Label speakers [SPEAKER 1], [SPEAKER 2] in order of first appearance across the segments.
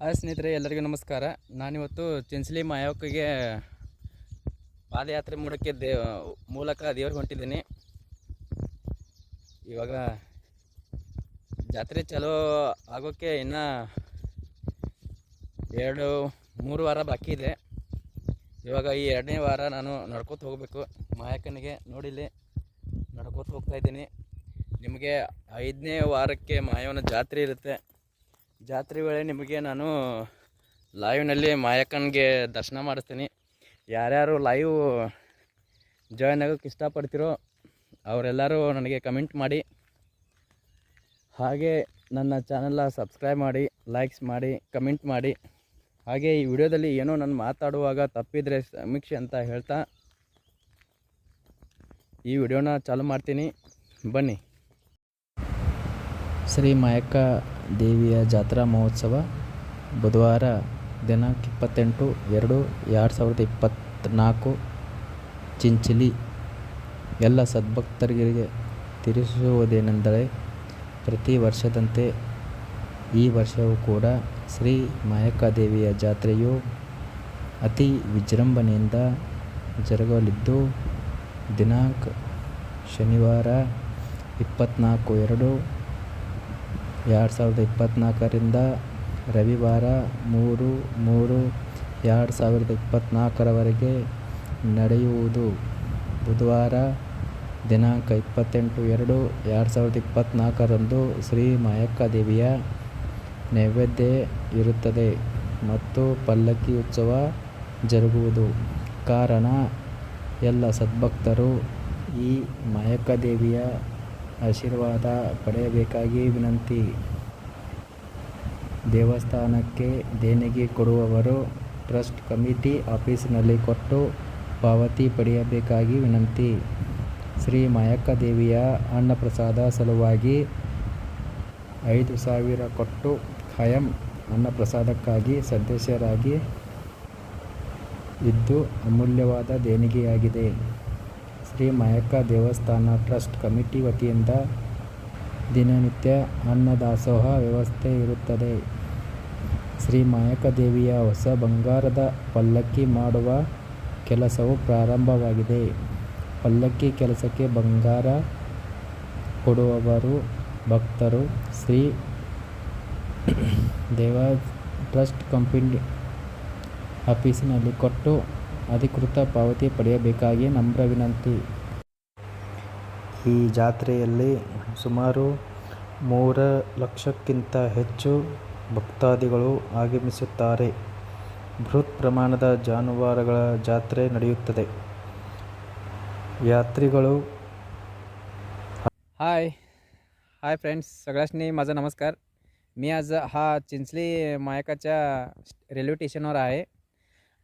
[SPEAKER 1] Hi ಸ್ನೇಹಿತರೆ, ಎಲ್ಲರಿಗೂ ನಮಸ್ಕಾರ. ನಾನಿವತ್ತು ಚಿಂಚಲಿ ಮಾಯೋಕಿಗೆ ಪಾದಯಾತ್ರೆ ಮೂಡಕ್ಕೆ ದೇ, ಮೂಲಕ ದೇವ್ರಿಗೆ ಹೊಂಟಿದ್ದೀನಿ. ಇವಾಗ ಜಾತ್ರೆ ಚಲೋ ಆಗೋಕ್ಕೆ ಇನ್ನು ಎರಡು, ಮೂರು ವಾರ ಬಾಕಿ ಇದೆ. ಇವಾಗ ಈ ಎರಡನೇ ವಾರ ನಾನು ನಡ್ಕೋತ ಹೋಗಬೇಕು. ಮಾಯಕ್ಕನಿಗೆ ನೋಡಿಲ್ಲಿ ನಡ್ಕೋತ ಹೋಗ್ತಾ ಇದ್ದೀನಿ. ನಿಮಗೆ ಐದನೇ ವಾರಕ್ಕೆ ಮಾಯವನ ಜಾತ್ರೆ ಇರುತ್ತೆ. ಜಾತ್ರೆ ವೇಳೆ ನಿಮಗೆ ನಾನು ಲೈವ್ನಲ್ಲಿ ಮಾಯಕ್ಕನಿಗೆ ದರ್ಶನ ಮಾಡಿಸ್ತೀನಿ. ಯಾರ್ಯಾರು ಲೈವ್ ಜಾಯ್ನ್ ಆಗೋಕ್ಕೆ ಇಷ್ಟಪಡ್ತೀರೋ ಅವರೆಲ್ಲರೂ ನನಗೆ ಕಮೆಂಟ್ ಮಾಡಿ. ಹಾಗೆ ನನ್ನ ಚಾನಲ್ನ ಸಬ್ಸ್ಕ್ರೈಬ್ ಮಾಡಿ ಲೈಕ್ಸ್ ಮಾಡಿ ಕಮೆಂಟ್ ಮಾಡಿ. ಹಾಗೆ ಈ ವಿಡಿಯೋದಲ್ಲಿ ಏನೋ ನಾನು ಮಾತಾಡುವಾಗ ತಪ್ಪಿದರೆ ಸಮೀಕ್ಷೆ ಅಂತ ಹೇಳ್ತಾ ಈ ವಿಡಿಯೋನ ಚಾಲು ಮಾಡ್ತೀನಿ. ಬನ್ನಿ. ಶ್ರೀ ಮಾಯಕ್ಕ ದೇವಿಯ ಜಾತ್ರಾ ಮಹೋತ್ಸವ ಬುಧವಾರ ದಿನಾಂಕ ಇಪ್ಪತ್ತೆಂಟು ಎರಡು ಎರಡು ಸಾವಿರದ ಇಪ್ಪತ್ತ್ನಾಲ್ಕು ಚಿಂಚಲಿ. ಎಲ್ಲ ಸದ್ಭಕ್ತರಿಗೆ ತಿಳಿಸುವುದೇನೆಂದರೆ ಪ್ರತಿ ವರ್ಷದಂತೆ ಈ ವರ್ಷವೂ ಕೂಡ ಶ್ರೀ ಮಾಯಕಾದೇವಿಯ ಜಾತ್ರೆಯು ಅತಿ ವಿಜೃಂಭಣೆಯಿಂದ ಜರುಗಲಿದ್ದು, ದಿನಾಂಕ ಶನಿವಾರ ಇಪ್ಪತ್ತ್ನಾಲ್ಕು ಎರಡು ಎರಡು ಸಾವಿರದ ಇಪ್ಪತ್ತ್ನಾಲ್ಕರಿಂದ ರವಿವಾರ ಮೂರು ಮೂರು ಎರಡು ಸಾವಿರದ ಇಪ್ಪತ್ತ್ನಾಲ್ಕರವರೆಗೆ ನಡೆಯುವುದು. ಬುಧವಾರ ದಿನಾಂಕ ಇಪ್ಪತ್ತೆಂಟು ಎರಡು ಎರಡು ಸಾವಿರದ ಇಪ್ಪತ್ತ್ನಾಲ್ಕರಂದು ಶ್ರೀ ಮಾಯಕ್ಕ ದೇವಿಯ ನೈವೇದ್ಯ ಇರುತ್ತದೆ ಮತ್ತು ಪಲ್ಲಕ್ಕಿ ಉತ್ಸವ ಜರುಗುವುದು. ಕಾರಣ, ಎಲ್ಲ ಸದ್ಭಕ್ತರು ಈ ಮಾಯಕ್ಕ ದೇವಿಯ ಆಶೀರ್ವಾದ ಪಡೆಯಬೇಕಾಗಿ ವಿನಂತಿ. ದೇವಸ್ಥಾನಕ್ಕೆ ದೇಣಿಗೆ ಕೊಡುವವರು ಟ್ರಸ್ಟ್ ಕಮಿಟಿ ಆಫೀಸಿನಲ್ಲಿ ಕೊಟ್ಟು ಪಾವತಿ ಪಡೆಯಬೇಕಾಗಿ ವಿನಂತಿ. ಶ್ರೀ ಮಾಯಕ್ಕ ದೇವಿಯ ಅನ್ನಪ್ರಸಾದ ಸಲುವಾಗಿ ಐದು ಸಾವಿರ ಕೊಟ್ಟು ಖಾಯಂ ಅನ್ನಪ್ರಸಾದಕ್ಕಾಗಿ ಸದಸ್ಯರಾಗಿ ಇದ್ದು ಅಮೂಲ್ಯವಾದ ದೇಣಿಗೆಯಾಗಿದೆ. ಶ್ರೀ ಮಾಯಕ್ಕ ದೇವಸ್ಥಾನ ಟ್ರಸ್ಟ್ ಕಮಿಟಿ ವತಿಯಿಂದ ದಿನನಿತ್ಯ ಅನ್ನದಾಸೋಹ ವ್ಯವಸ್ಥೆ ಇರುತ್ತದೆ. ಶ್ರೀ ಮಾಯಕ ದೇವಿಯ ಹೊಸ ಬಂಗಾರದ ಪಲ್ಲಕ್ಕಿ ಮಾಡುವ ಕೆಲಸವು ಪ್ರಾರಂಭವಾಗಿದೆ. ಪಲ್ಲಕ್ಕಿ ಕೆಲಸಕ್ಕೆ ಬಂಗಾರ ಕೊಡುವವರು ಭಕ್ತರು. ಶ್ರೀ ದೇವ ಟ್ರಸ್ಟ್ ಕಂಪನಿ ಆಫೀಸಿನಲ್ಲಿ ಕೊಟ್ಟು ಅಧಿಕೃತ ಪಾವತಿ ಪಡೆಯಬೇಕಾಗಿ ನಮ್ರ ವಿನಂತಿ. ಈ ಜಾತ್ರೆಯಲ್ಲಿ ಸುಮಾರು ಮೂರು ಲಕ್ಷಕ್ಕಿಂತ ಹೆಚ್ಚು ಭಕ್ತಾದಿಗಳು ಆಗಮಿಸುತ್ತಾರೆ. ಬೃಹತ್ ಪ್ರಮಾಣದ ಜಾನುವಾರುಗಳ ಜಾತ್ರೆ ನಡೆಯುತ್ತದೆ. ಯಾತ್ರಿಗಳು ಹಾಯ ಫ್ರೆಂಡ್ಸ್ फ्रेंड्स ಮಜಾ ನಮಸ್ಕಾರ नमस्कार मी आज हा चिंचली मायकाच्या रेल्वे स्टेशनवर आहे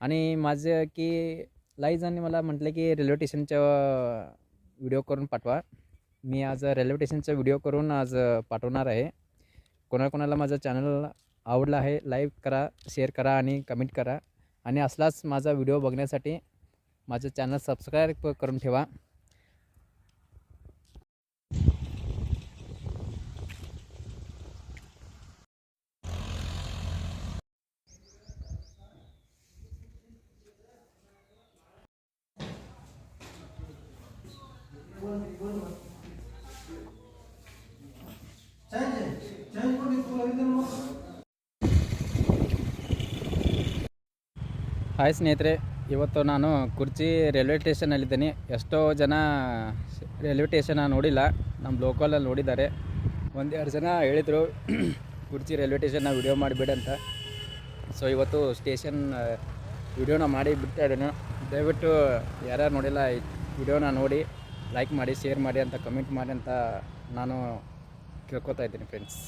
[SPEAKER 1] आणि माझं की लाईजांनी मला म्हटलं की रेल्वे स्टेशनच्या व्हिडिओ करून पाठवा. मी आज रेल्वे स्टेशनचा व्हिडिओ करून आज पाठवणार आहे. कोणाकोणाला माझं चॅनल आवडला आहे लाईक करा शेअर करा आणि कमेंट करा. आणि असलाच माझा व्हिडिओ बघण्यासाठी माझं चॅनल सबस्क्राईब करून ठेवा. ಹಾಯ್ ಸ್ನೇಹಿತರೆ, ಇವತ್ತು ನಾನು ಕುರ್ಚಿ ರೈಲ್ವೆ ಸ್ಟೇಷನಲ್ಲಿದ್ದೀನಿ. ಎಷ್ಟೋ ಜನ ರೈಲ್ವೆ ಸ್ಟೇಷನ ನೋಡಿಲ್ಲ, ನಮ್ಮ ಲೋಕಲಲ್ಲಿ ನೋಡಿದ್ದಾರೆ. ಒಂದೆರಡು ಜನ ಹೇಳಿದರು, ಕುರ್ಚಿ ರೈಲ್ವೆ ಸ್ಟೇಷನ್ನ ವಿಡಿಯೋ ಮಾಡಿಬಿಡಂತ ಸೊ ಇವತ್ತು ಸ್ಟೇಷನ್ ವಿಡಿಯೋನ ಮಾಡಿ ಬಿಡ್ತಾ ಇದ್ದೇನೆ. ದಯವಿಟ್ಟು ಯಾರ್ಯಾರು ನೋಡಿಲ್ಲ ವಿಡಿಯೋನ ನೋಡಿ. ಲೈಕ್ ಮಾಡಿ ಶೇರ್ ಮಾಡಿ ಅಂತ ಕಮೆಂಟ್ ಮಾಡಿ ಅಂತ ನಾನು ಕೇಳ್ಕೊತಾ ಇದ್ದೀನಿ ಫ್ರೆಂಡ್ಸ್